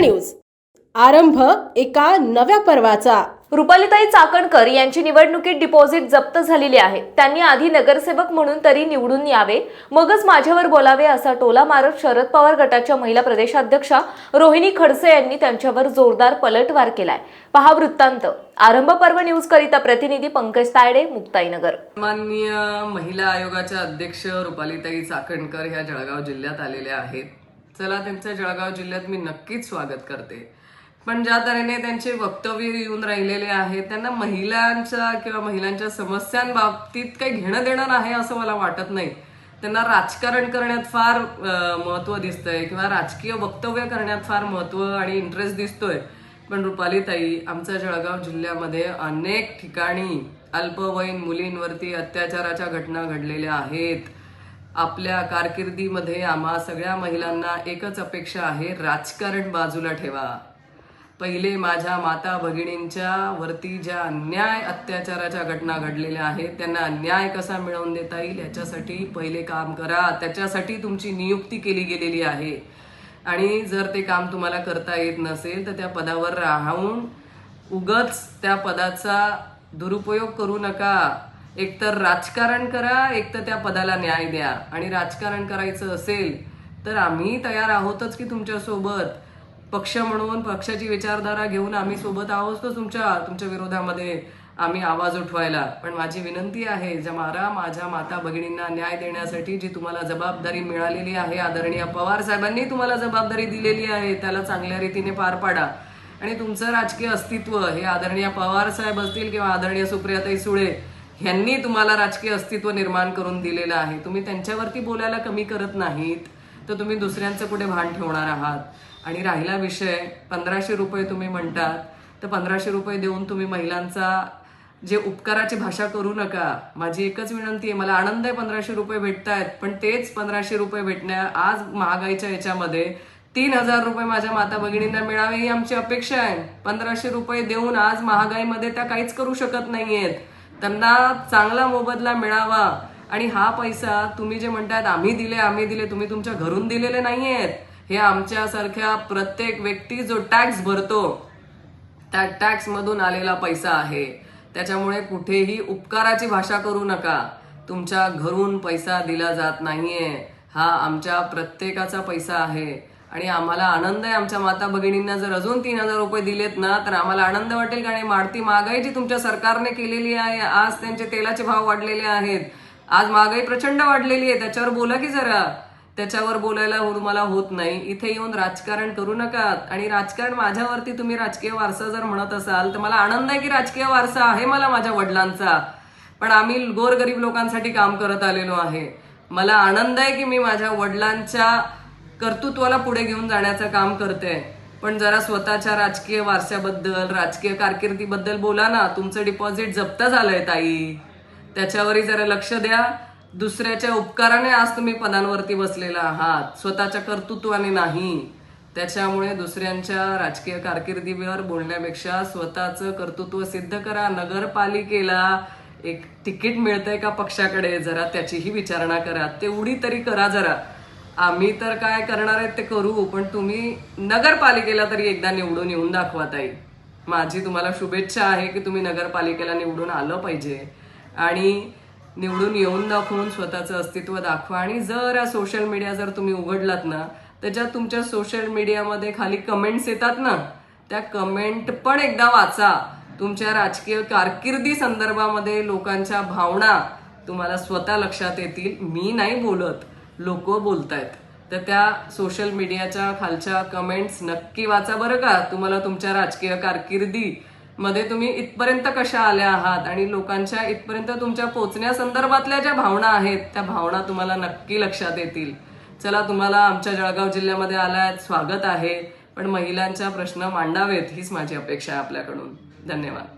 News. आरंभ एका नव्या पर्वाचा. रुपालीताई चाकणकर यांची निवडणुकीत डिपॉझिट जप्त झालेली आहे. त्यांनी आधी नगरसेवक म्हणून तरी निवडून यावे मगच माझ्यावर बोलावे असा टोला मारत शरद पवार गटाच्या महिला प्रदेशाध्यक्षा रोहिणी खडसे यांनी त्यांच्यावर जोरदार पलटवार केलाय. पहा वृत्तांत. आरंभ पर्व न्यूज करिता प्रतिनिधी पंकज तायडे मुक्ताईनगर. माननीय महिला आयोगाच्या अध्यक्ष रुपालीताई चाकणकर ह्या जळगाव जिल्ह्यात आलेल्या आहेत. चला त्यांचं जळगाव जिल्ह्यात मी नक्कीच स्वागत करते. पण ज्या तऱ्हेने त्यांचे वक्तव्य येऊन राहिलेले आहेत त्यांना महिलांच्या किंवा महिलांच्या समस्यांबाबतीत काही घेणं देणं आहे असं मला वाटत नाही. त्यांना राजकारण करण्यात फार महत्त्व दिसतंय किंवा राजकीय वक्तव्य करण्यात फार महत्त्व आणि इंटरेस्ट दिसतोय. पण रुपालीताई आमच्या जळगाव जिल्ह्यामध्ये अनेक ठिकाणी अल्पवयीन मुलींवरती अत्याचाराच्या घटना घडलेल्या आहेत. आपल्या कारकिर्दीमध्ये आम्हा सगळ्या महिलांना एकच अपेक्षा आहे राजकारण बाजूला ठेवा. पहिले माझ्या माता भगिनींच्या वरती ज्या अन्याय अत्याचाराच्या घटना घडलेल्या आहेत त्यांना न्याय कसा मिळवून देता येईल याच्यासाठी पहिले काम करा. त्याच्यासाठी तुमची नियुक्ती केली गेलेली आहे. आणि जर ते काम तुम्हाला करता येत नसेल तर त्या पदावर राहून उगच त्या पदाचा दुरुपयोग करू नका. एकतर राजकारण करा एकतर त्या पदाला न्याय द्या. आणि राजकारण करायचं असेल तर आम्ही तयार आहोतच की तुमच्यासोबत. पक्ष म्हणून पक्षाची विचारधारा घेऊन आम्ही सोबत आहोत तुमच्या तुमच्या विरोधामध्ये आम्ही आवाज उठवायला. पण माझी विनंती आहे ज्या मारा माझ्या माता भगिनींना न्याय देण्यासाठी जी तुम्हाला जबाबदारी मिळालेली आहे आदरणीय पवार साहेबांनी तुम्हाला जबाबदारी दिलेली आहे त्याला चांगल्या रीतीने पार पाडा. आणि तुमचं राजकीय अस्तित्व हे आदरणीय पवार साहेब असतील किंवा आदरणीय सुप्रियाताई सुळे ह्यांनी तुम्हाला राजकीय अस्तित्व निर्माण करून दिलेलं आहे. तुम्ही त्यांच्यावरती बोलायला कमी करत नाहीत तर तुम्ही दुसऱ्यांचं कुठे भान ठेवणार आहात. आणि राहिला विषय पंधराशे रुपये तुम्ही म्हणतात तर पंधराशे रुपये देऊन तुम्ही महिलांचा जे उपकाराची भाषा करू नका. माझी एकच विनंती आहे मला आनंद आहे पंधराशे रुपये भेटतायत पण तेच पंधराशे रुपये भेटण्या आज महागाईच्या याच्यामध्ये तीन हजार रुपये माझ्या माता भगिनींना मिळावे ही आमची अपेक्षा आहे. पंधराशे रुपये देऊन आज महागाईमध्ये त्या काहीच करू शकत नाहीयेत. त्यांना चांगला मोबदला मिळावा. आणि हा पैसा तुम्ही जे म्हणतात आम्ही दिले आम्ही दिले तुम्ही तुमच्या घरून दिलेले नाहीयेत. हे आमच्यासारख्या प्रत्येक व्यक्ती जो टॅक्स भरतो त्या टॅक्स मधून आलेला पैसा आहे. त्याच्यामुळे कुठेही उपकाराची भाषा करू नका. तुमच्या घरून पैसा दिला जात नाहीये. हा आमच्या प्रत्येकाचा पैसा आहे. आणि आम्हाला आनंद आहे. आमच्या माता भगिनींना जर अजून तीन हजार रुपये दिलेत ना तर आम्हाला आनंद वाटेल कारण वाढती महागाई जी तुमच्या सरकारने केलेली आहे आज त्यांचे तेलाचे भाव वाढलेले आहेत. आज महागाई प्रचंड वाढलेली आहे. त्याच्यावर बोला की जरा. त्याच्यावर बोलायला तुम्हाला होत नाही. इथे येऊन राजकारण करू नका. आणि राजकारण माझ्यावरती तुम्ही राजकीय वारसा जर म्हणत असाल तर मला आनंद आहे की राजकीय वारसा आहे मला माझ्या वडिलांचा. पण आम्ही गोरगरीब लोकांसाठी काम करत आलेलो आहे. मला आनंद आहे की मी माझ्या वडिलांच्या कर्तृत्वाला पुढे घेऊन जाण्याचं काम करते. पण जरा स्वतःच्या राजकीय वारशाबद्दल राजकीय कारकिर्दीबद्दल बोला ना. तुमचं डिपॉझिट जप्त झालंय ताई. त्याच्यावरही जरा लक्ष द्या. दुसऱ्याच्या उपकाराने आज तुम्ही पदांवरती बसलेला आहात. स्वतःच्या कर्तृत्वाने नाही. त्याच्यामुळे दुसऱ्यांच्या राजकीय कारकिर्दीवर बोलण्यापेक्षा स्वतःचं कर्तृत्व सिद्ध करा. नगरपालिकेला एक तिकीट मिळतंय का पक्षाकडे? जरा त्याचीही विचारणा करा. तेवढी तरी करा जरा. आम्ही तर काय करणार आहेत ते करू पण तुम्ही नगरपालिकेला तरी एकदा निवडून येऊन दाखवा ताई. माझी तुम्हाला शुभेच्छा आहे की तुम्ही नगरपालिकेला निवडून आलं पाहिजे. आणि निवडून येऊन दाखवून स्वतःचं अस्तित्व दाखवा. आणि जर या सोशल मीडिया जर तुम्ही उघडलात ना त्याच्यात तुमच्या सोशल मीडियामध्ये खाली कमेंट्स येतात ना त्या कमेंट पण एकदा वाचा. तुमच्या राजकीय कारकिर्दी संदर्भामध्ये लोकांच्या भावना तुम्हाला स्वतः लक्षात येतील. मी नाही बोलत. लोक बोलतायत. तर त्या सोशल मीडियाच्या खालच्या कमेंट्स नक्की वाचा बरं का. तुम्हाला तुमच्या राजकीय कारकिर्दी मध्ये तुम्ही इथपर्यंत कशा आल्या आहात आणि लोकांच्या इथपर्यंत तुमच्या पोचण्या संदर्भातल्या ज्या भावना आहेत त्या भावना तुम्हाला नक्की लक्षात येतील. चला तुम्हाला आमच्या जळगाव जिल्ह्यामध्ये आलात स्वागत आहे. पण महिलांच्या प्रश्न मांडावेत हीच माझी अपेक्षा आहे आपल्याकडून. धन्यवाद.